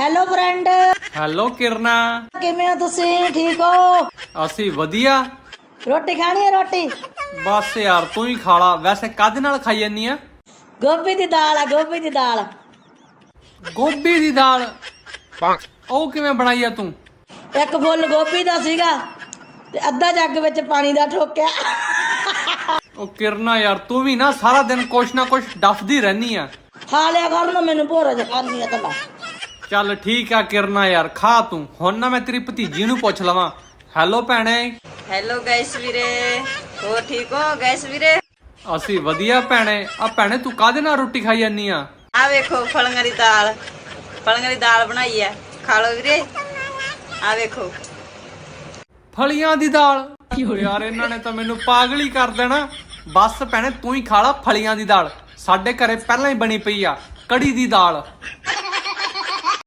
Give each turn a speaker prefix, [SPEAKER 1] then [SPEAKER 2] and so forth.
[SPEAKER 1] Hello friend
[SPEAKER 2] hello ਕਿਰਨਾ
[SPEAKER 1] ਕਿਵੇਂ ਹੋ ਤੁਸੀਂ? ਠੀਕ ਹੋ?
[SPEAKER 2] ਅਸੀਂ ਵਧੀਆ।
[SPEAKER 1] ਰੋਟੀ ਖਾਣੀ ਹੈ ਰੋਟੀ?
[SPEAKER 2] ਬਸ ਯਾਰ ਤੂੰ ਹੀ ਖਾ ਲਾ। ਵੈਸੇ ਕਾਹਦੇ ਨਾਲ ਖਾਈ ਜਾਨੀ ਆ?
[SPEAKER 1] ਗੋਭੀ ਦੀ ਦਾਲ ਆ ਗੋਭੀ ਦੀ ਦਾਲ।
[SPEAKER 2] ਗੋਭੀ ਦੀ ਦਾਲ? ਉਹ ਕਿਵੇਂ ਬਣਾਈ ਆ ਤੂੰ?
[SPEAKER 1] ਇੱਕ ਫੁੱਲ ਗੋਭੀ ਦਾ ਸੀਗਾ ਤੇ ਅੱਧਾ ਜੱਗ ਵਿੱਚ ਪਾਣੀ ਦਾ ਠੋਕਿਆ।
[SPEAKER 2] ਉਹ ਕਿਰਨਾ ਯਾਰ ਤੂੰ ਵੀ ਨਾ ਸਾਰਾ ਦਿਨ ਕੁਛ ਨਾ ਕੁਛ ਡਫਦੀ ਰਹਿਨੀ ਆ।
[SPEAKER 1] ਖਾ ਲਿਆ ਕਰ ਨਾ ਮੈਨੂੰ ਭੋਰਾ ਜਿਹਾ ਕਰਨੀ ਆ ਤਾਂ
[SPEAKER 2] ਚੱਲ ਠੀਕ ਆ ਕਿਰਨਾ ਯਾਰ ਖਾ ਤੂੰ। ਹੁਣ ਨਾ ਮੈਂ ਤੇਰੀ ਭਤੀਜੀ ਨੂੰ ਪੁੱਛ ਲਵਾਂ। ਹੈਲੋ ਭੈਣੇ।
[SPEAKER 3] ਹੈਲੋ ਗਾਇਸ ਵੀਰੇ। ਹੋਰ ਠੀਕ ਹੋ ਗਾਇਸ ਵੀਰੇ?
[SPEAKER 2] ਅਸੀਂ ਵਧੀਆ ਭੈਣੇ। ਆ ਭੈਣੇ ਤੂੰ ਕਾਹਦੇ ਨਾਲ ਰੋਟੀ ਖਾਈ ਜਾਨੀ ਆ?
[SPEAKER 3] ਆ ਵੇਖੋ ਫਲੀਆਂ ਦੀ ਦਾਲ। ਫਲੀਆਂ ਦੀ ਦਾਲ ਬਣਾਈ ਆ। ਖਾ ਲਓ ਵੀਰੇ। ਆ ਵੇਖੋ।
[SPEAKER 2] ਫਲੀਆਂ ਦੀ ਦਾਲ। ਯਾਰ ਇਹਨਾਂ ਨੇ ਤਾਂ ਮੈਨੂੰ ਪਾਗਲ ਹੀ ਕਰ ਦੇਣਾ। ਬਸ ਭੈਣੇ ਤੂੰ ਹੀ ਖਾ ਲਾ ਫਲੀਆਂ ਦੀ ਦਾਲ। ਸਾਡੇ ਘਰੇ ਪਹਿਲਾਂ ਹੀ ਬਣੀ ਪਈ ਆ ਕੜੀ ਦੀ ਦਾਲ।